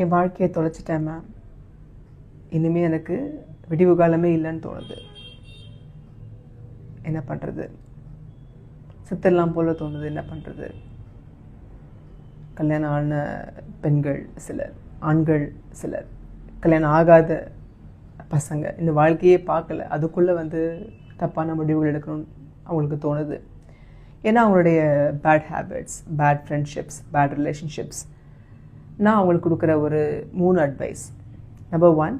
என் வாழ்க்கையை தொலைச்சிட்டேன் மேம் இனிமேல் எனக்கு விடிவு காலமே இல்லைன்னு தோணுது. என்ன பண்ணுறது சித்தெல்லாம் போல் தோணுது என்ன பண்ணுறது கல்யாணம் ஆன பெண்கள் சிலர் ஆண்கள் சிலர் கல்யாணம் ஆகாத பசங்க. இந்த வாழ்க்கையே பார்க்கல. அதுக்குள்ளே வந்து தப்பான முடிவுகள் எடுக்கணும்னு அவங்களுக்கு தோணுது. ஏன்னா அவங்களுடைய bad habits bad friendships bad relationships நான் அவங்களுக்கு கொடுக்குற ஒரு மூணு அட்வைஸ் நம்பர் ஒன்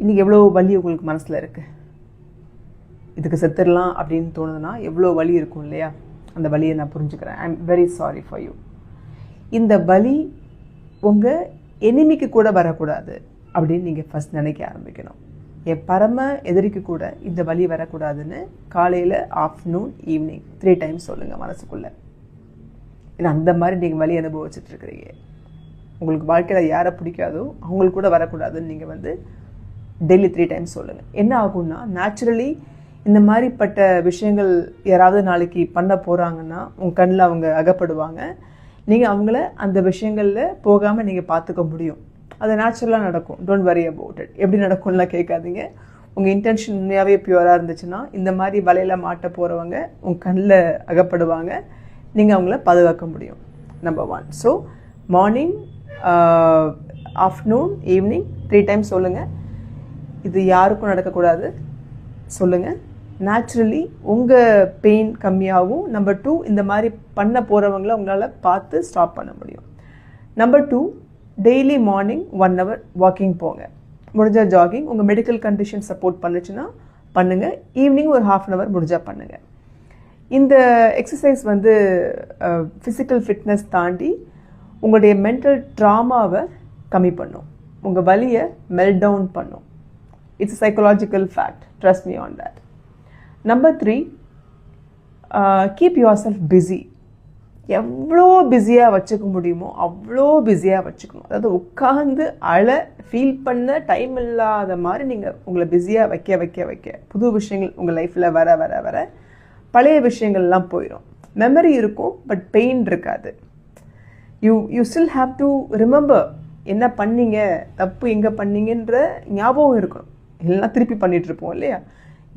இன்றைக்கி எவ்வளோ வலி உங்களுக்கு மனசில் இருக்குது இதுக்கு செத்துடலாம் அப்படின்னு தோணுதுன்னா எவ்வளோ வலி இருக்கும் இல்லையா? அந்த வலியை நான் புரிஞ்சுக்கிறேன். I am very sorry for you இந்த வலி உங்கள் எனிமிக்கு கூட வரக்கூடாது அப்படின்னு நீங்கள் ஃபஸ்ட் நினைக்க ஆரம்பிக்கணும். என் பரம எதிரிக்கு கூட இந்த வலி வரக்கூடாதுன்னு காலையில் ஆஃப்டர்நூன் ஈவினிங் த்ரீ டைம்ஸ் சொல்லுங்கள் மனசுக்குள்ளே. ஏன்னா அந்த மாதிரி நீங்கள் வழி அனுபவிச்சுட்டு இருக்கிறீங்க உங்களுக்கு வாழ்க்கையில் யாரை பிடிக்காதோ அவங்களுக்கு கூட வரக்கூடாதுன்னு நீங்கள் வந்து டெய்லி த்ரீ டைம்ஸ் சொல்லுங்கள் என்ன ஆகும்னா நேச்சுரலி இந்த மாதிரிப்பட்ட விஷயங்கள் யாராவது நாளைக்கு பண்ண போகிறாங்கன்னா உங்கள் கண்ணில் அவங்க அகப்படுவாங்க. நீங்கள் அவங்கள அந்த விஷயங்களில் போகாமல் நீங்கள் பார்த்துக்க முடியும். அது நேச்சுரலாக நடக்கும். டோன்ட் வரி அபவுட் இட் எப்படி நடக்கும்லாம் கேட்காதீங்க. உங்கள் இன்டென்ஷன் உண்மையாகவே பியூராக இருந்துச்சுன்னா இந்த மாதிரி வலையில் மாட்ட போகிறவங்க உங்கள் கண்ணில் அகப்படுவாங்க. நீங்கள் அவங்கள பாதுகாக்க முடியும் number one so morning afternoon evening three times சொல்லுங்கள் இது யாருக்கும் நடக்கக்கூடாது சொல்லுங்கள் நேச்சுரலி உங்கள் பெயின் கம்மியாகும். நம்பர் டூ இந்த மாதிரி பண்ண போகிறவங்கள உங்களால் பார்த்து ஸ்டாப் பண்ண முடியும். Number two daily morning one hour walking போங்க. முடிஞ்சால் ஜாகிங் உங்கள் மெடிக்கல் கண்டிஷன் சப்போர்ட் பண்ணுச்சுன்னா பண்ணுங்கள் ஈவினிங் ஒரு ஹாஃப் அன் ஹவர் முடிஞ்சால் பண்ணுங்கள் இந்த எக்ஸசைஸ் வந்து ஃபிசிக்கல் ஃபிட்னஸ் தாண்டி உங்களுடைய மென்டல் ட்ராமாவை கம்மி பண்ணும். உங்கள் வலியை மெல்ட் டவுன் பண்ணும் it's psychological fact trust me on that number three keep yourself busy எவ்வளோ பிஸியாக வச்சுக்க முடியுமோ அவ்வளோ பிஸியாக வச்சுக்கணும். அதாவது உட்காந்து அழ ஃபீல் பண்ண டைம் இல்லாத மாதிரி நீங்கள் உங்களை பிஸியாக வைக்க வைக்க வைக்க புது விஷயங்கள் உங்கள் லைஃப்பில் வர வர வர பழைய விஷயங்கள்லாம் போயிடும் மெமரி இருக்கும் பட் பெயின் இருக்காது. You you still have to remember என்ன பண்ணீங்க தப்பு எங்கே பண்ணீங்கன்ற ஞாபகம் இருக்கணும். எல்லாம் திருப்பி பண்ணிகிட்ருப்போம் இருப்போம் இல்லையா?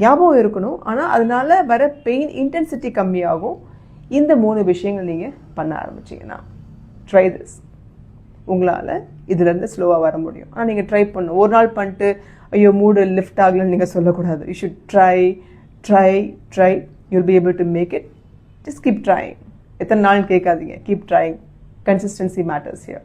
ஞாபகம் இருக்கணும். ஆனால் அதனால் வர பெயின் இன்டென்சிட்டி கம்மியாகும். இந்த மூணு விஷயங்கள் நீங்கள் பண்ண ஆரம்பிச்சிங்கன்னா ட்ரை திஸ் உங்களால் இதுலேருந்து ஸ்லோவாக வர முடியும். ஆனால் நீங்கள் ட்ரை பண்ணணும். ஒரு நாள் பண்ணிட்டு ஐயோ மூடு லிஃப்ட் ஆகலன்னு நீங்கள் சொல்லக்கூடாது. You should try try try you'll be able to make it just keep trying எத்தனை நாள் கேட்காதீங்க keep trying consistency matters here